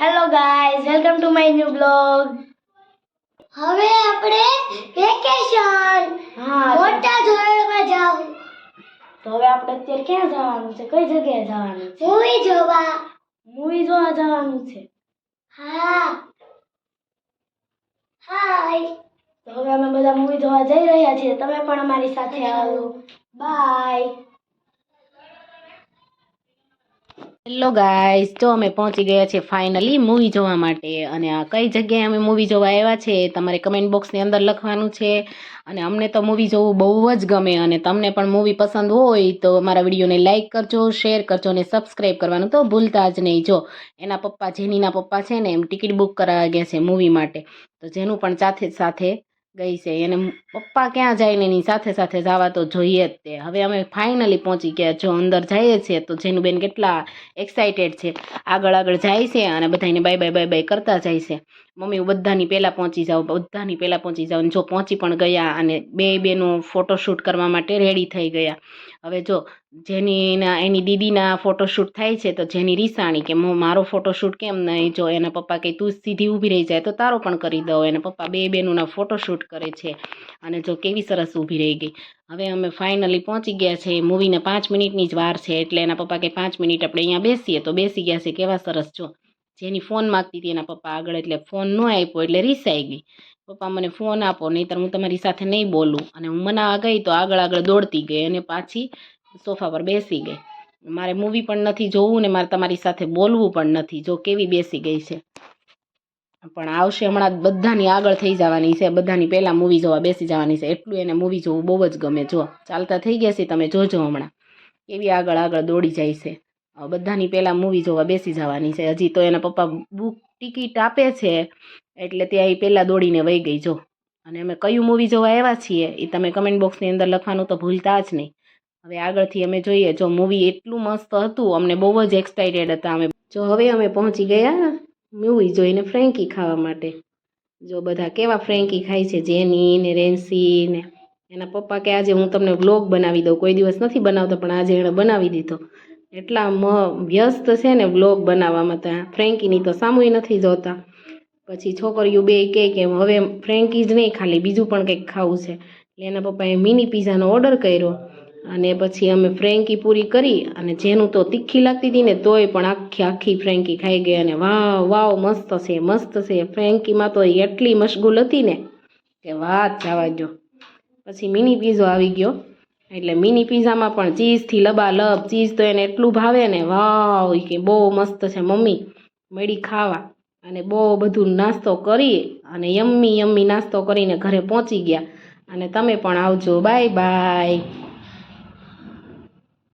Hello guys welcome to my new blog હવે આપણે vacation હા મોટા ધોરણમાં જાવ. તો હવે આપણે અત્યારે ક્યાં જવાનું છે? કઈ જગ્યાએ જવાનું છે? મૂવી જોવા. મૂવી જોવા જવાનું છે. હા. હાય તો હવે અમે બધા મૂવી જોવા જઈ રહ્યા છીએ. તમે પણ અમારી સાથે આવો. બાય હેલો ગાઈસ તો અમે પહોંચી ગયા છે ફાઇનલી મૂવી જોવા માટે, અને આ કઈ જગ્યાએ અમે મૂવી જોવા આવ્યા છે તમારે કમેન્ટ બોક્સની અંદર લખવાનું છે. અને અમને તો મૂવી જોવું બહુ જ ગમે, અને તમને પણ મૂવી પસંદ હોય તો મારા વિડીયોને લાઇક કરજો શેર કરજો, અને સબસ્ક્રાઈબ કરવાનું તો ભૂલતા જ નહીં. જો, એના પપ્પા જેનીના પપ્પા છે ને, એમ ટિકિટ બુક કરાવ્યા ગયા છે મૂવી માટે. તો જેનું પણ સાથે સાથે ગઈ છે. એને પપ્પા ક્યાં જાય ને એની સાથે સાથે જવા તો જોઈએ જ તે. હવે અમે ફાઇનલી પહોંચી ગયા. જો અંદર જઈએ છીએ તો જેનું બેન કેટલા એક્સાઇટેડ છે. આગળ આગળ જાય છે અને બધાને બાય બાય બાય બાય કરતા જાય છે. મમ્મી બધાની પહેલાં પહોંચી જાઓ બધાની પહેલાં પહોંચી જાઓ જો પહોંચી પણ ગયા અને બે બેનો ફોટોશૂટ કરવા માટે રેડી થઈ ગયા. હવે જો જેની એની દીદીના ફોટોશૂટ થાય છે, તો જેની રીસાણી કે મારો ફોટોશૂટ કેમ નહીં જો? એના પપ્પા કે તું સીધી ઊભી રહી જાય તો તારો પણ કરી દો એના પપ્પા બે બેનોના ફોટોશૂટ કરે છે અને જો કેવી સરસ ઊભી રહી ગઈ. હવે અમે ફાઇનલી પહોંચી ગયા છે. મૂવીને પાંચ મિનિટની જ વાર છે, એટલે એના પપ્પા કે પાંચ મિનિટ આપણે અહીંયા બેસીએ, તો બેસી ગયા છે. કેવા સરસ જો. જેની ફોન માગતી હતી એના પપ્પા આગળ, એટલે ફોન ન આપ્યો, એટલે રીસાઈ ગઈ. પપ્પા મને ફોન આપો, નહીંતર હું તમારી સાથે નહીં બોલું. અને હું મનાવા ગઈ તો આગળ આગળ દોડતી ગઈ અને પાછી સોફા પર બેસી ગઈ. મારે મૂવી પણ નથી જોવું ને મારે તમારી સાથે બોલવું પણ નથી. જો કેવી બેસી ગઈ છે. પણ આવશે હમણાં બધાની આગળ થઈ જવાની છે. બધાની પહેલાં મૂવી જોવા બેસી જવાની છે. એટલું એને મૂવી જોવું બહુ જ ગમે. જો, ચાલતા થઈ ગયા છે. તમે જોજો હમણાં. કેવી આગળ આગળ દોડી જાય છે. બધાની પહેલાં મૂવી જોવા બેસી જવાની છે. હજી તો એના પપ્પા બુક ટિકિટ આપે છે, એટલે ત્યાં એ પહેલાં દોડીને વહી ગઈ જો. અને અમે કયું મૂવી જોવા આવ્યા છીએ એ તમે કમેન્ટ બોક્સની અંદર લખવાનું તો ભૂલતા જ નહીં. હવે આગળથી અમે જોઈએ જો મૂવી એટલું મસ્ત હતું, અમને બહુ જ એક્સાઇટેડ હતા અમે. જો હવે અમે પહોંચી ગયા મૂવી જોઈને ફ્રેન્કી ખાવા માટે. જો બધા કેવા ફ્રેન્કી ખાય છે, જેની ને રેન્સી ને. એના પપ્પા કે આજે હું તમને વ્લોગ બનાવી દઉં. કોઈ દિવસ નથી બનાવતો, પણ આજે એણે બનાવી દીધો. એટલા વ્યસ્ત છે ને વ્લોગ બનાવવામાં ત્યાં ફ્રેન્કીની તો સામુય નથી જોતા. પછી છોકરીઓ બે કહે કે હવે ફ્રેન્કી જ નહીં ખાલી, બીજું પણ કંઈક ખાવું છે. એટલે એના પપ્પાએ મિની પિઝાનો ઓર્ડર કર્યો અને પછી અમે ફ્રેન્કી પૂરી કરી અને જેનું તો તીખી લાગતી હતી ને તોય પણ આખી આખી ફ્રેન્કી ખાઈ ગઈ અને વાવ વાવ, મસ્ત છે મસ્ત છે. ફ્રેન્કીમાં તો એટલી મશગુલ હતી ને કે વાત જવા જો પછી મિની પીઝો આવી ગયો. એટલે મિની પીઝામાં પણ ચીઝથી લબાલબ ચીઝ તો એને એટલું ભાવે ને, વાવ કે બહુ મસ્ત છે મમ્મી. મળી ખાવા. અને બહુ બધું નાસ્તો કરી અને યમ્મી યમ્મી નાસ્તો કરીને ઘરે પહોંચી ગયા. અને તમે પણ આવજો. Bye bye.